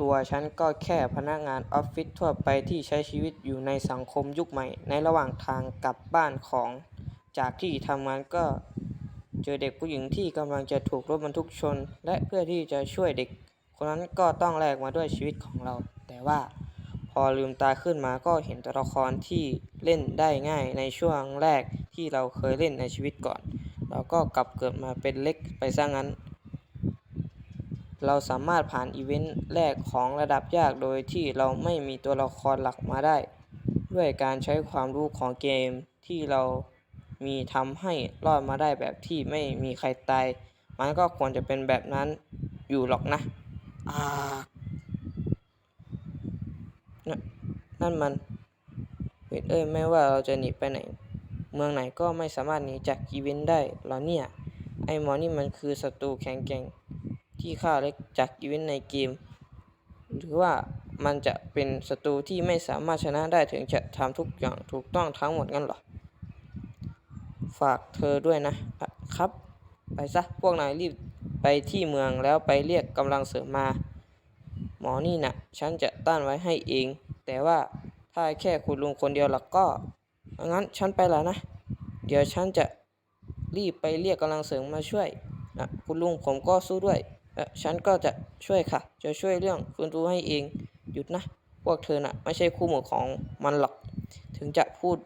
ตัวฉันก็แค่พนักงานออฟฟิศทั่วไปที่ใช้ชีวิตอยู่ในสังคมยุคใหม่ ในระหว่างทางกลับบ้านของ จากที่ทำงานก็เจอเด็กผู้หญิงที่กำลังจะถูกรถบรรทุกชน และเพื่อที่จะช่วยเด็ก คนนั้นก็ต้องแลกมาด้วยชีวิตของเรา แต่ว่าพอลืมตาขึ้นมาก็เห็นตัวละครที่เล่นได้ง่ายในช่วงแรกที่เราเคยเล่นในชีวิตก่อน เราก็กลับเกิดมาเป็นเล็กไปซะงั้น เราสามารถผ่านอีเวนต์แรกของระดับยากโดยที่เราไม่มีตัวละครหลักมาได้ ด้วยการใช้ความรู้ของเกมที่เรามีทำให้รอดมาได้แบบที่ไม่มีใครตาย มันก็ควรจะเป็นแบบนั้นอยู่หรอกนะอ่านั่นนั่นมันเวทเอ้ยไม่ว่าเราจะหนีไปไหน เมืองไหนก็ไม่สามารถหนีจากอีเวนต์ได้หรอเนี่ย ไอหมอนี่มันคือศัตรูแข็งแกร่ง ที่ฆ่าเล็กจากอีเวนต์ในเกม หรือว่ามันจะเป็นศัตรูที่ไม่สามารถชนะได้ถึงจะทำทุกอย่างถูกต้องทั้งหมดงั้นหรอ ฝากเธอด้วยนะครับ ไปซะพวกนายรีบไปที่เมืองแล้วไปเรียกกำลังเสริมมา หมอนี่นะ่ะ ฉันจะต้านไว้ให้เอง แต่ว่าถ้าแค่คุณลุงคนเดียวล่ะก็งั้นฉันไปล้วนะ เดี๋ยวฉันจะรีบไปเรียกกำลังเสริมมาช่วยนะคุณลุงผมก็สู้ด้วย ฉันก็จะช่วยค่ะ จะช่วยเรื่องฟื้นฟูให้เอง หยุดนะ พวกเธอน่ะ ไม่ใช่คู่หมู่ของมันหรอก ถึงจะพูด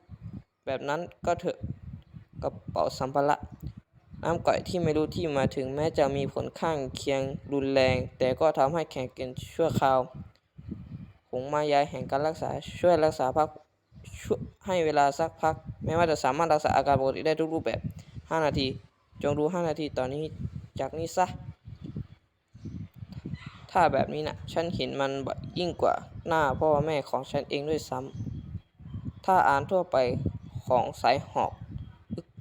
แบบนั้นก็เถอะ กระเป๋าสัมภาระ น้ำก่อยที่ไม่รู้ที่มาถึงแม้จะมีผลข้างเคียงรุนแรง แต่ก็ทำให้แข็งเกินชั่วคราวหงมายายแห่งการรักษาช่วยรักษาพักให้เวลาสักพักแม้ว่าจะสามารถรักษาอาการปกติได้ทุกรูปแบบ 5 นาที จงดู 5 นาทีตอนนี้จากนี้ซะ ถ้าแบบนี้นะฉันเห็นมันยิ่งกว่าหน้าพ่อแม่ของฉันเองด้วยซ้ำ ถ้าอ่านทั่วไปของสายหอก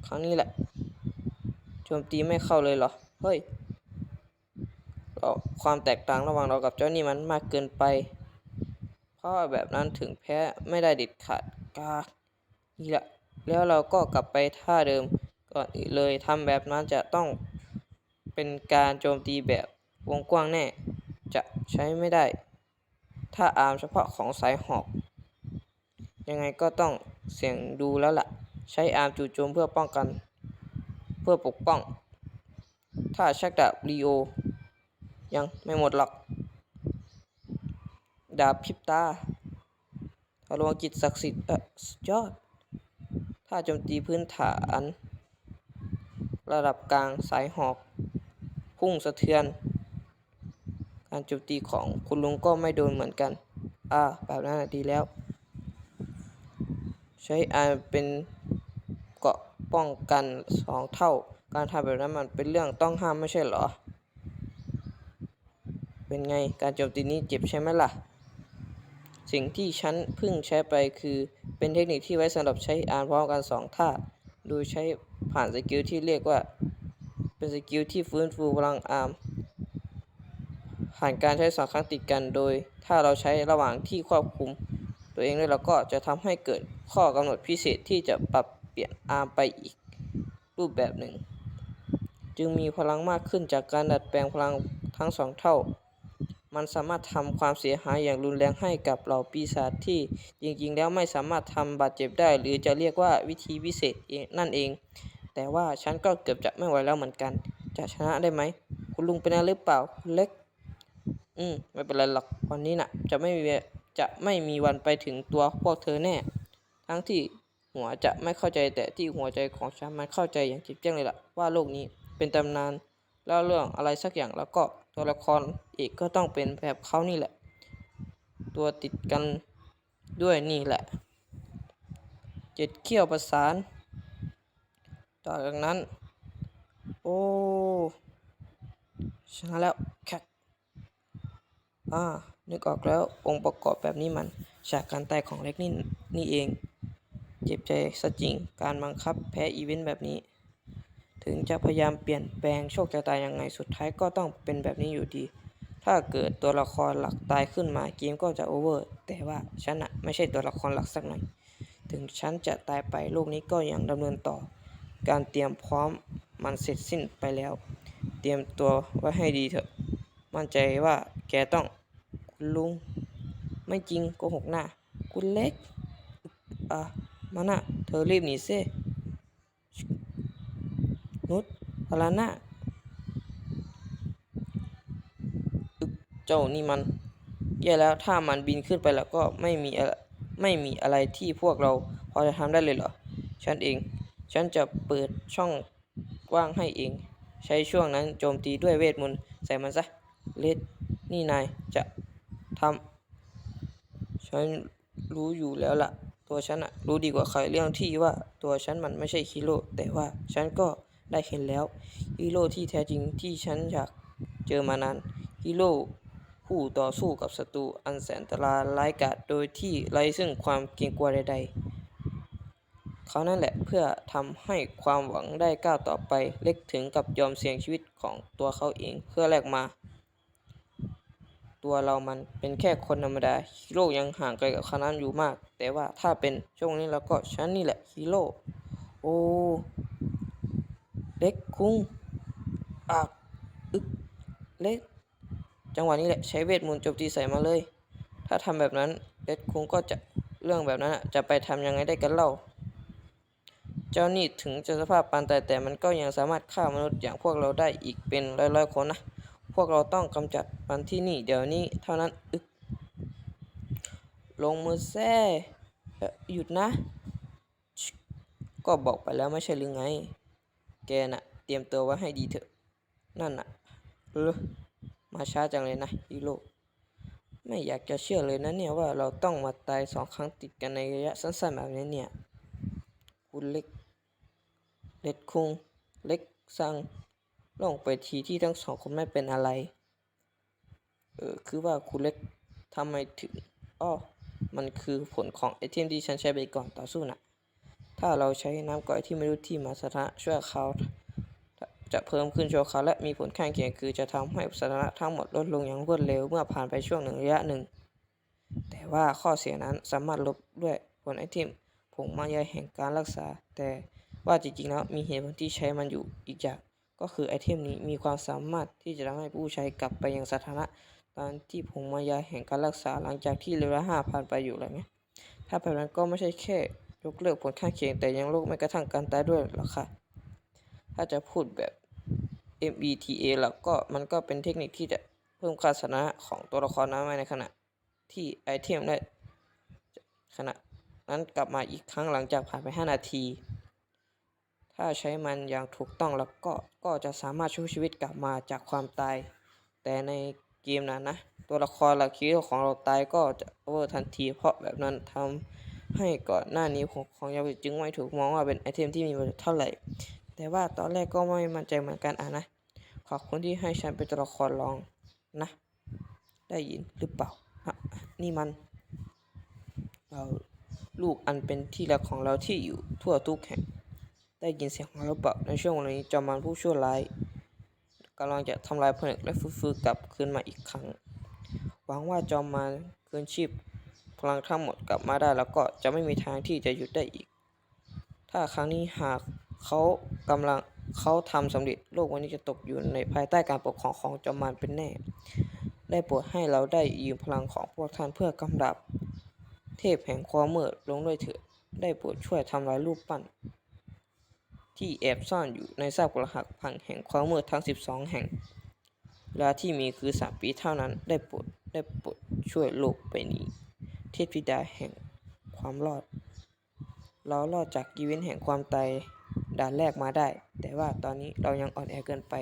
ครั้งนี้แหละ โจมตีไม่เข้าเลยเหรอ เฮ้ย เราความแตกต่างระหว่างเรากับเจ้านี่มันมากเกินไป เพราะว่าแบบนั้นถึงแพ้ไม่ได้เด็ดขาดกากนี่แหละ แล้วเราก็กลับไปท่าเดิมก่อนอื่นเลยทำแบบนั้นจะต้องเป็นการโจมตีแบบวงกว้างแน่ จะใช้ไม่ได้ ถ้าอาร์มเฉพาะของสายหอก ยังไงก็ต้องเสี่ยงดูแล้วล่ะ ใช้อาร์มจู่โจมเพื่อป้องกัน เพื่อปกป้อง ถ้าชักดาบลีโอ ยังไม่หมดหรอก ดาบพิบตาทะลวงจิตศักดิ์สิทธิ์สุดยอด ถ้าโจมตีพื้นฐาน ระดับกลางสายหอก พุ่งสะเทือน การโจมตีของคุณลุงก็ไม่โดนเหมือนกัน อ่า แบบนั้นน่ะดีแล้ว ใช้อาร์มเป็นเกาะป้องกันสองเท่า การทำแบบนั้นมันเป็นเรื่องต้องห้ามไม่ใช่เหรอ เป็นไงการโจมตีนี้เจ็บใช่ไหมล่ะ สิ่งที่ฉันเพิ่งใช้ไปคือเป็นเทคนิคที่ไว้สำหรับใช้อ่าร์มพร้อมกันสองท่า โดยใช้ผ่านสกิลที่เรียกว่า เป็นสกิลที่ฟื้นฟูพลังอาร์ม ผ่านการใช้สองครั้งติดกันโดย ถ้าเราใช้ระหว่างที่ควบคุม ตัวเองด้วยเราก็จะทำให้เกิดข้อกำหนดพิเศษที่จะปรับเปลี่ยนอาร์มไปอีกรูปแบบหนึ่ง จึงมีพลังมากขึ้นจากการดัดแปลงพลังทั้งสองเท่า มันสามารถทำความเสียหายอย่างรุนแรงให้กับเหล่าปีศาจที่จริงๆ แล้วไม่สามารถทำบาดเจ็บได้ หรือจะเรียกว่าวิธีพิเศษเองนั่นเอง แต่ว่าฉันก็เกือบจะไม่ไหวแล้วเหมือนกัน จะชนะได้ไหม คุณลุงเป็นอะไรหรือเปล่าเล็ก อืม ไม่เป็นไรหรอกวันนี้น่ะ จะไม่มีจะไม่มีวันไปถึงตัวพวกเธอแน่ ทั้งที่หัวจะไม่เข้าใจแต่ที่หัวใจของฉันมันเข้าใจอย่างจิบแจ้งเลยล่ะ ว่าโลกนี้เป็นตำนานแล้วเรื่องอะไรสักอย่างแล้วก็ตัวละครเอกก็ต้องเป็นแบบเขานี่แหละ ตัวติดกันด้วยนี่แหละ เจ็ดเขี้ยวประสานต่อจากนั้น โอ้ชนะแล้ว อ่า นึกออกแล้วองค์ประกอบแบบนี้มัน ฉากการตายของเล็กนี่นี่เอง เจ็บใจซะจริง การบังคับแพ้อีเวนต์แบบนี้ ถึงจะพยายามเปลี่ยนแปลงโชคชะตายังไงสุดท้ายก็ต้องเป็นแบบนี้อยู่ดี ถ้าเกิดตัวละครหลักตายขึ้นมาเกมก็จะโอเวอร์ แต่ว่าฉันอะไม่ใช่ตัวละครหลักสักหน่อย ถึงฉันจะตายไปโลกนี้ก็ยังดำเนินต่อ การเตรียมพร้อมมันเสร็จสิ้นไปแล้ว เตรียมตัวไว้ให้ดีเถอะ มั่นใจว่าแกต้องคุณลุง ไม่จริงโกหกหน้าคุณเล็ก อะ มาน่ะเธอรีบหนีเซ่นุชพลาน่าอึกเจ้านี่มันแย่แล้วถ้ามันบินขึ้นไปแล้วก็ไม่มีอะไรไม่มีอะไรที่พวกเราพอจะทำได้เลยเหรอ ฉันเอง ฉันจะเปิดช่องว่างให้เอง ใช้ช่วงนั้นโจมตีด้วยเวทมนต์ใส่มันซะ เลดนี่นายจะทำฉันรู้อยู่แล้วล่ะ ตัวฉันอะรู้ดีกว่าใครเรื่องที่ว่าตัวฉันมันไม่ใช่ฮีโร่แต่ว่าฉันก็ได้เห็นแล้วฮีโร่ที่แท้จริงที่ฉันอยากเจอมานานฮีโร่ผู้ต่อสู้กับศัตรูอันแสนอันตรายร้ายกาจโดยที่ไร้ซึ่งความเกรงกลัวใดๆ เขานั่นแหละเพื่อทำให้ความหวังได้ก้าวต่อไปเล็กถึงกับยอมเสี่ยงชีวิตของตัวเขาเองเพื่อแลกมา ตัวเรามันเป็นแค่คนธรรมดาฮีโร่ยังห่างไกลกับคานั้นอยู่มาก แต่ว่าถ้าเป็นช่วงนี้แล้วก็ฉันนี่แหละฮีโร่โอ้เล็กคุงอักอึกเล็ก จังหวะนี้แหละใช้เวทมนต์โจมตีใส่มาเลย ถ้าทำแบบนั้นเล็กคุงก็จะเรื่องแบบนั้นน่ะจะไปทำยังไงได้กันเล่า เจ้านี่ถึงจะสภาพปานตายแต่มันก็ยังสามารถฆ่ามนุษย์อย่างพวกเราได้อีกเป็นร้อยๆคนนะ พวกเราต้องกำจัดมันที่นี่เดี๋ยวนี้เท่านั้นอึกลงมือแซ่หยุดนะ ก็บอกไปแล้วไม่ใช่หรือไง แกน่ะ เตรียมตัวไว้ให้ดีเถอะ นั่นน่ะเออมาช้าจังเลยนะฮีโร่ไม่อยากจะเชื่อเลยนะเนี่ยว่าเราต้องมาตายสองครั้งติดกันในระยะสั้นๆแบบนี้เนี่ย คุณเล็ก เล็กคุง เล็กซัง ลงไปทีที่ทั้งสองคนไม่เป็นอะไร เออคือว่าคุณเล็กทำไมถึงอ้อมันคือผลของไอเทมที่ฉันใช้ไปก่อนต่อสู้น่ะ ถ้าเราใช้น้ำก่อยที่ไม่รู้ที่มาสถานะช่วยเขาจะเพิ่มขึ้นชั่วคราวและมีผลข้างเคียงคือจะทำให้สถานะทั้งหมดลดลงอย่างรวดเร็วเมื่อผ่านไปช่วงหนึ่งระยะหนึ่ง แต่ว่าข้อเสียนั้นสามารถลบด้วยผลไอเทมผงมายาแห่งการรักษา แต่ว่าจริงๆแล้วมีเหตุผลที่ใช้มันอยู่อีกอย่าง ก็คือไอเทมนี้มีความสามารถที่จะทำให้ผู้ใช้กลับไปยังสถานะตอนที่ผงมายาแห่งการรักษาหลังจากที่เลเวลห้าผ่านไปอยู่แล้วไงถ้าแบบนั้นก็ไม่ใช่แค่ยกเลิกผลข้างเคียงแต่ยังลดแม้กระทั่งการตายด้วยหรอกค่ะ ถ้าจะพูดแบบ MBTA แล้วก็มันก็เป็นเทคนิคที่จะเพิ่มค่าสนะของตัวละครนั้นไในขณะที่ไอเทมได้ขณะนั้นกลับมาอีกครั้งหลังจากผ่านไป 5 นาที ถ้าใช้มันอย่างถูกต้องแล้วก็ก็จะสามารถช่วยชีวิตกลับมาจากความตาย แต่ในเกมนั้นนะ ตัวละครหลักคิดของเราตายก็จะโอเวอร์ทันที เพราะแบบนั้นทำให้ก่อนหน้านี้ของของยาวิจึงไม่ถูกมองว่าเป็นไอเทมที่มีประโยชน์เท่าไหร่ แต่ว่าตอนแรกก็ไม่มั่นใจเหมือนกันอะนะ ขอบคุณที่ให้ฉันเป็นตัวละครรองนะ ได้ยินหรือเปล่าฮะนี่มัน เราลูกอันเป็นที่รักของเราที่อยู่ทั่วทุกแห่ง ได้ยินเสียงของเราหรือเปล่าในช่วงเวลานี้จอมมารผู้ชั่วร้ายกำลังจะทำลายผนึกและฟื้นกลับคืนมาอีกครั้ง หวังว่าจอมมารคืนชีพพลังทั้งหมดกลับมาได้แล้วก็จะไม่มีทางที่จะหยุดได้อีก ถ้าครั้งนี้หากเขากำลังเขาทำสำเร็จโลกวันนี้จะตกอยู่ในภายใต้การปกครองของจอมมารเป็นแน่ ได้โปรดให้เราได้ยืมพลังของพวกท่านเพื่อกำดับ เทพแห่งความมืดลงด้วยเถิดได้โปรดช่วยทำลายรูปปั้น ที่แอบซ่อนอยู่ในซากปรักหักพังแห่งความมืดทั้ง 12 แห่งเวลาที่มีคือสามปีเท่านั้นได้โปรดได้โปรดช่วยโลกไปนี้ เทพธิดาแห่งความรอด เรารอดจากอีเวนแห่งความตายด่านแรกมาได้ แต่ว่าตอนนี้เรายังอ่อนแอเกินไป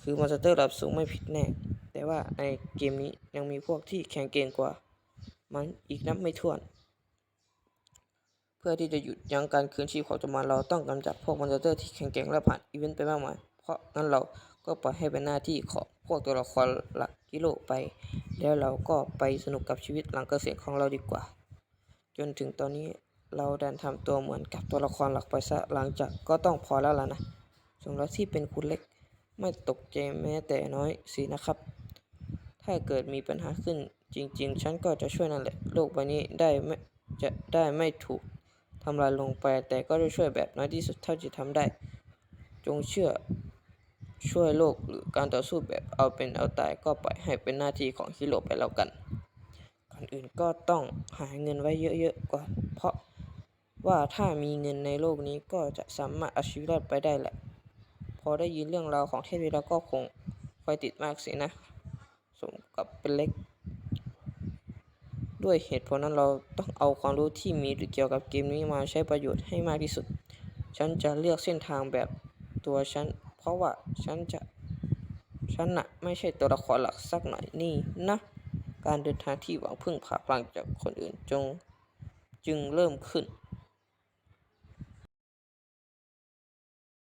คือมอนสเตอร์ระดับสูงไม่ผิดแน่ แต่ว่าในเกมนี้ยังมีพวกที่แข็งเก่งกว่า มันอีกนับไม่ถ้วน เพื่อที่จะหยุดยั้งการคืนชีพของจมารเราต้องกำจัดพวกมอนสเตอร์ที่แข็งแกร่งและผ่านอีเวนต์ไปมากมาย เพราะงั้นเราก็ปล่อยให้เป็นหน้าที่ของพวกตัวละครหลักกิโลไป แล้วเราก็ไปสนุกกับชีวิตหลังเกษียณของเราดีกว่า จนถึงตอนนี้เราดันทำตัวเหมือนกับตัวละครหลักไปซะหลังจากก็ต้องพอแล้วล่ะนะสมแล้วที่เป็นคุณเล็กไม่ตกใจแม้แต่น้อยสินะครับ ถ้าเกิดมีปัญหาขึ้นจริง ๆ ฉันก็จะช่วยนั่นแหละ โลกใบนี้ได้ไม่จะได้ไม่ถูก ทำลายลงไป แต่ก็จะช่วยแบบน้อยที่สุดเท่าที่ทำได้ จงเชื่อช่วยโลกหรือการต่อสู้แบบเอาเป็นเอาตายก็ปล่อยให้เป็นหน้าที่ของฮิโร่ไปแล้วกันก่อนอื่นก็ต้องหาเงินไว้เยอะๆก่อน เพราะว่าถ้ามีเงินในโลกนี้ก็จะสามารถเอาชีวิตรอดไปได้แหละ พอได้ยินเรื่องราวของเทพวีแล้วก็คงไฟติดมากสินะ สมกับเป็นเล็ก ด้วยเหตุผลนั้นเราต้องเอาความรู้ที่มีเกี่ยวกับเกมนี้มาใช้ประโยชน์ให้มากที่สุด ฉันจะเลือกเส้นทางแบบตัวฉัน เพราะว่าฉันจะฉันน่ะไม่ใช่ตัวละครหลักสักหน่อยนี่นะ การเดินทางที่หวังพึ่งพาพลังจากคนอื่นจง จึงเริ่มขึ้น